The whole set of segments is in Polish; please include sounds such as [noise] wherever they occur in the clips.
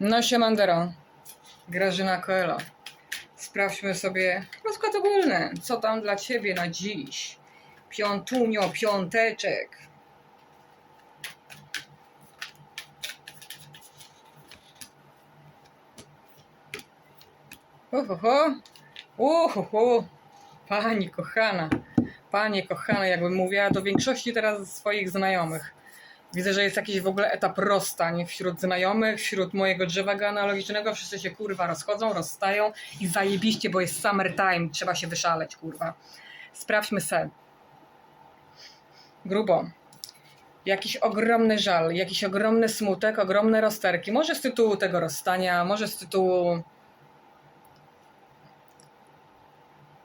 No siemandero, Grażyna Coelho. Sprawdźmy sobie rozkład ogólny. Co tam dla Ciebie na dziś? Piątunio, piąteczek. Ohoho, ohoho, Pani kochana, Panie kochane, jakbym mówiła do większości teraz swoich znajomych. Widzę, że jest jakiś w ogóle etap rozstań wśród znajomych, wśród mojego drzewa genealogicznego. Wszyscy się kurwa rozchodzą, rozstają i zajebiście, bo jest summertime, trzeba się wyszaleć, kurwa. Sprawdźmy se. Grubo. Jakiś ogromny żal, jakiś ogromny smutek, ogromne rozterki. Może z tytułu tego rozstania, może z tytułu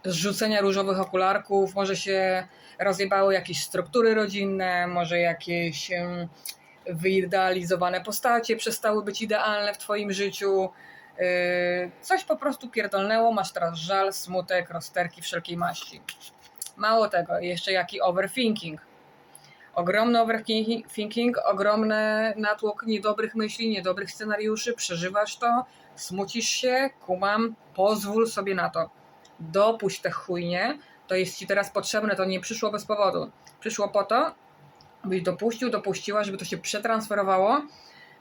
zrzucenia różowych okularków, może się rozjebały jakieś struktury rodzinne, może jakieś wyidealizowane postacie przestały być idealne w twoim życiu. Yy, Coś po prostu pierdolnęło, masz teraz żal, smutek, rozterki wszelkiej maści. Mało tego, jeszcze jaki overthinking. Ogromny overthinking, ogromny natłok niedobrych myśli, niedobrych scenariuszy, przeżywasz to, smucisz się, kumam, pozwól sobie na to dopuść te chujnie, to jest ci teraz potrzebne, to nie przyszło bez powodu. Przyszło po to, byś dopuścił, dopuściła, żeby to się przetransferowało.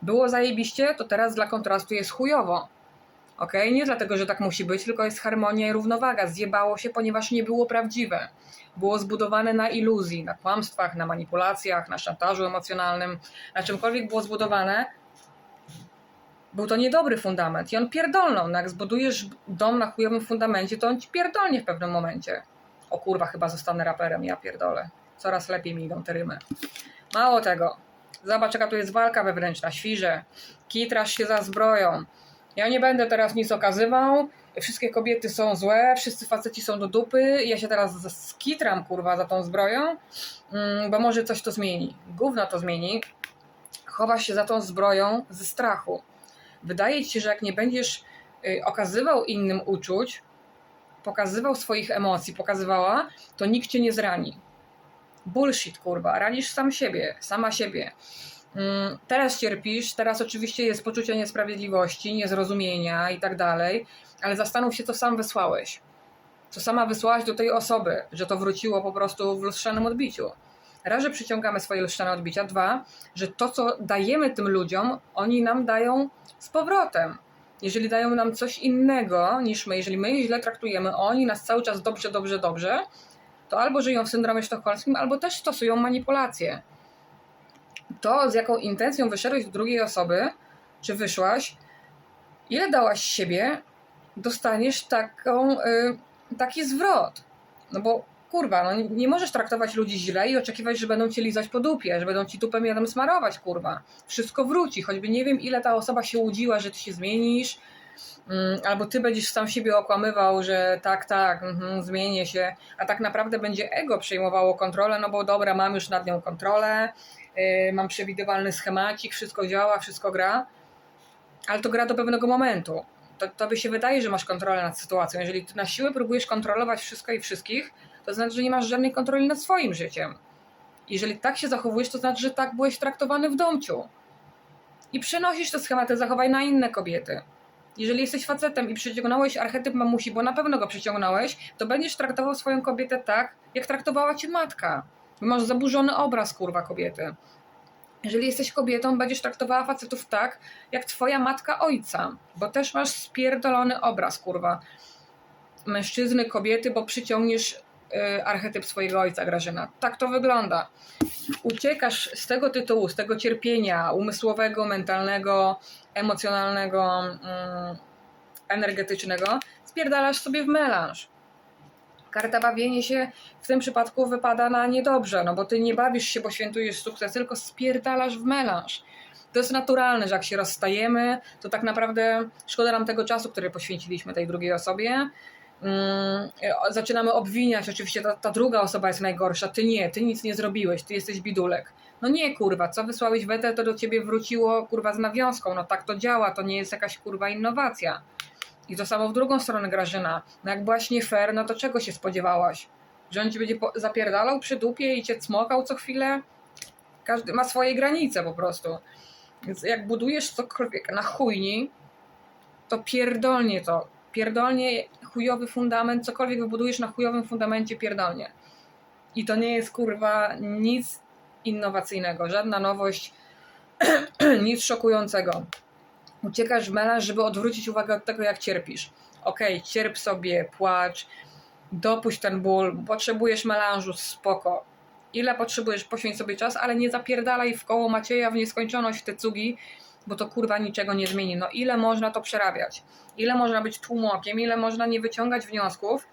Było zajebiście, to teraz dla kontrastu jest chujowo. Ok? Nie dlatego, że tak musi być, tylko jest harmonia i równowaga. Zjebało się, ponieważ nie było prawdziwe. Było zbudowane na iluzji, na kłamstwach, na manipulacjach, na szantażu emocjonalnym, na czymkolwiek było zbudowane, był to niedobry fundament i on pierdolną. No jak zbudujesz dom na chujowym fundamencie, to on ci pierdolnie w pewnym momencie. O kurwa, chyba zostanę raperem, ja pierdolę. Coraz lepiej mi idą te rymy. Mało tego. Zobacz, jaka tu jest walka wewnętrzna, świże. Kitrasz się za zbroją. Ja nie będę teraz nic okazywał. Wszystkie kobiety są złe, wszyscy faceci są do dupy. Ja się teraz skitram, kurwa, za tą zbroją, mm, bo może coś to zmieni. Gówno to zmieni. Chowasz się za tą zbroją ze strachu wydaje ci się, że jak nie będziesz y, okazywał innym uczuć, pokazywał swoich emocji, pokazywała, to nikt cię nie zrani. Bullshit, kurwa. Ranisz sam siebie, sama siebie. Mm, Teraz cierpisz, teraz oczywiście jest poczucie niesprawiedliwości, niezrozumienia i tak dalej, ale zastanów się, co sam wysłałeś. Co sama wysłałaś do tej osoby, że to wróciło po prostu w lustrzanym odbiciu. Raz, że przyciągamy swoje lustrzane odbicia. Dwa, że to, co dajemy tym ludziom, oni nam dają z powrotem. Jeżeli dają nam coś innego niż my, jeżeli my ich źle traktujemy, oni nas cały czas dobrze, dobrze, dobrze, to albo żyją w syndromie sztokholmskim, albo też stosują manipulacje. To, z jaką intencją wyszedłeś do drugiej osoby, czy wyszłaś, ile dałaś siebie, dostaniesz taką, y, taki zwrot. No bo kurwa, no nie, nie możesz traktować ludzi źle i oczekiwać, że będą cię lizać po dupie, że będą ci tupem miodem smarować, kurwa. Wszystko wróci, choćby nie wiem, ile ta osoba się łudziła, że ty się zmienisz, mm, albo ty będziesz sam siebie okłamywał, że tak, tak, mhm, zmienię się, a tak naprawdę będzie ego przejmowało kontrolę, no bo dobra, mam już nad nią kontrolę, yy, mam przewidywalny schemacik, wszystko działa, wszystko gra, ale to gra do pewnego momentu. To, tobie się wydaje, że masz kontrolę nad sytuacją. Jeżeli ty na siłę próbujesz kontrolować wszystko i wszystkich, to znaczy, że nie masz żadnej kontroli nad swoim życiem. Jeżeli tak się zachowujesz, to znaczy, że tak byłeś traktowany w domciu. I przenosisz te schematy zachowań na inne kobiety. Jeżeli jesteś facetem i przyciągnąłeś archetyp mamusi, bo na pewno go przyciągnąłeś, to będziesz traktował swoją kobietę tak, jak traktowała cię matka. Masz zaburzony obraz, kurwa, kobiety. Jeżeli jesteś kobietą, będziesz traktowała facetów tak, jak twoja matka ojca, bo też masz spierdolony obraz, kurwa. Mężczyzny, kobiety, bo przyciągniesz archetyp swojego ojca, Grażyna. Tak to wygląda. Uciekasz z tego tytułu, z tego cierpienia umysłowego, mentalnego, emocjonalnego, mm, energetycznego, spierdalasz sobie w melanż. Karta bawienie się w tym przypadku wypada na niedobrze, no bo ty nie bawisz się, bo świętujesz sukces, tylko spierdalasz w melanż. To jest naturalne, że jak się rozstajemy, to tak naprawdę szkoda nam tego czasu, który poświęciliśmy tej drugiej osobie. Mm, zaczynamy obwiniać, oczywiście ta, ta druga osoba jest najgorsza, ty nie, ty nic nie zrobiłeś, ty jesteś bidulek. No nie, kurwa, co wysłałeś wetę, to do ciebie wróciło, kurwa, z nawiązką. No tak to działa, to nie jest jakaś, kurwa, innowacja. I to samo w drugą stronę, Grażyna. No jak byłaś nie fair, no to czego się spodziewałaś? Że on ci będzie zapierdalał przy dupie i cię cmokał co chwilę? Każdy ma swoje granice po prostu. Więc jak budujesz cokolwiek na chujni, to pierdolnie to. Pierdolnie chujowy fundament, cokolwiek wybudujesz na chujowym fundamencie, pierdolnie. I to nie jest kurwa nic innowacyjnego, żadna nowość, [clears throat] nic szokującego. Uciekasz w melanż, żeby odwrócić uwagę od tego, jak cierpisz. Okej, cierp sobie, płacz, dopuść ten ból, potrzebujesz melanżu, spoko. Ile potrzebujesz, poświęć sobie czas, ale nie zapierdalaj w koło Macieja w nieskończoność w te cugi, bo to kurwa niczego nie zmieni. No ile można to przerabiać? Ile można być tłumokiem? Ile można nie wyciągać wniosków?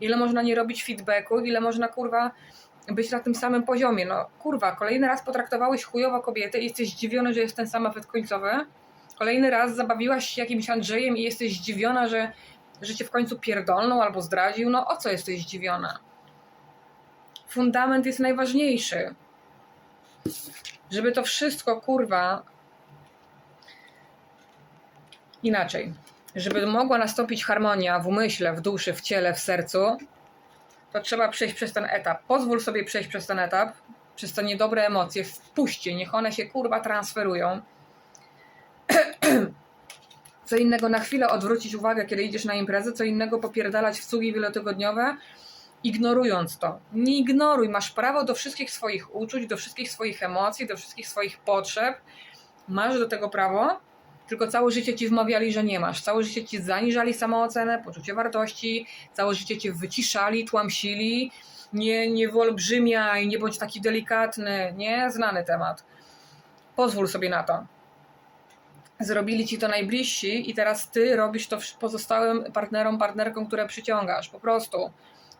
Ile można nie robić feedbacku? Ile można kurwa być na tym samym poziomie? No kurwa, kolejny raz potraktowałeś chujowo kobietę i jesteś zdziwiony, że jest ten sam efekt końcowy. Kolejny raz zabawiłaś się jakimś Andrzejem i jesteś zdziwiona, że, że cię w końcu pierdolną albo zdradził. No o co jesteś zdziwiona? Fundament jest najważniejszy. Żeby to wszystko, kurwa, inaczej. Żeby mogła nastąpić harmonia w umyśle, w duszy, w ciele, w sercu, to trzeba przejść przez ten etap. Pozwól sobie przejść przez ten etap, przez te niedobre emocje, wpuść je, niech one się kurwa transferują. [clears throat] Co innego na chwilę odwrócić uwagę, kiedy idziesz na imprezę, co innego popierdalać w cugi wielotygodniowe, ignorując to. Nie ignoruj, masz prawo do wszystkich swoich uczuć, do wszystkich swoich emocji, do wszystkich swoich potrzeb. Masz do tego prawo, tylko całe życie ci wmawiali, że nie masz. Całe życie ci zaniżali samoocenę, poczucie wartości, całe życie cię wyciszali, tłamsili. Nie, nie wyolbrzymiaj, nie bądź taki delikatny. Nie, znany temat. Pozwól sobie na to. Zrobili ci to najbliżsi i teraz ty robisz to pozostałym partnerom, partnerkom, które przyciągasz. Po prostu.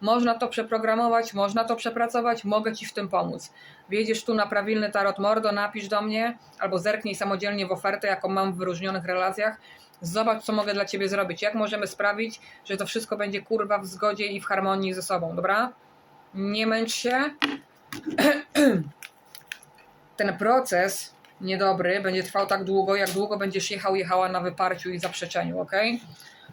Można to przeprogramować, można to przepracować, mogę ci w tym pomóc. Wjedziesz tu na prawilny tarot mordo, napisz do mnie albo zerknij samodzielnie w ofertę, jaką mam w wyróżnionych relacjach. Zobacz, co mogę dla ciebie zrobić. Jak możemy sprawić, że to wszystko będzie kurwa w zgodzie i w harmonii ze sobą, dobra? Nie męcz się. [clears throat] Ten proces niedobry będzie trwał tak długo, jak długo będziesz jechał, jechała na wyparciu i zaprzeczeniu, ok?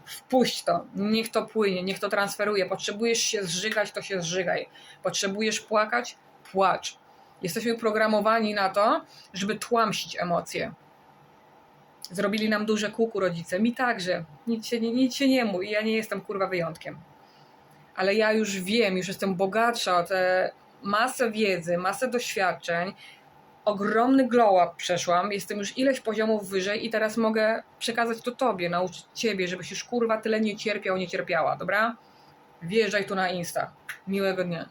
Wpuść to, niech to płynie, niech to transferuje. Potrzebujesz się zżygać, to się zżygaj. Potrzebujesz płakać, płacz. Jesteśmy programowani na to, żeby tłamsić emocje. Zrobili nam duże kuku rodzice, mi także. Nic się, nic się nie mój, ja nie jestem kurwa wyjątkiem. Ale ja już wiem, już jestem bogatsza o tę masę wiedzy, masę doświadczeń, ogromny glow up przeszłam, jestem już ileś poziomów wyżej i teraz mogę przekazać to tobie, nauczyć ciebie, żebyś już kurwa tyle nie cierpiał, nie cierpiała, dobra? Wjeżdżaj tu na Insta. Miłego dnia.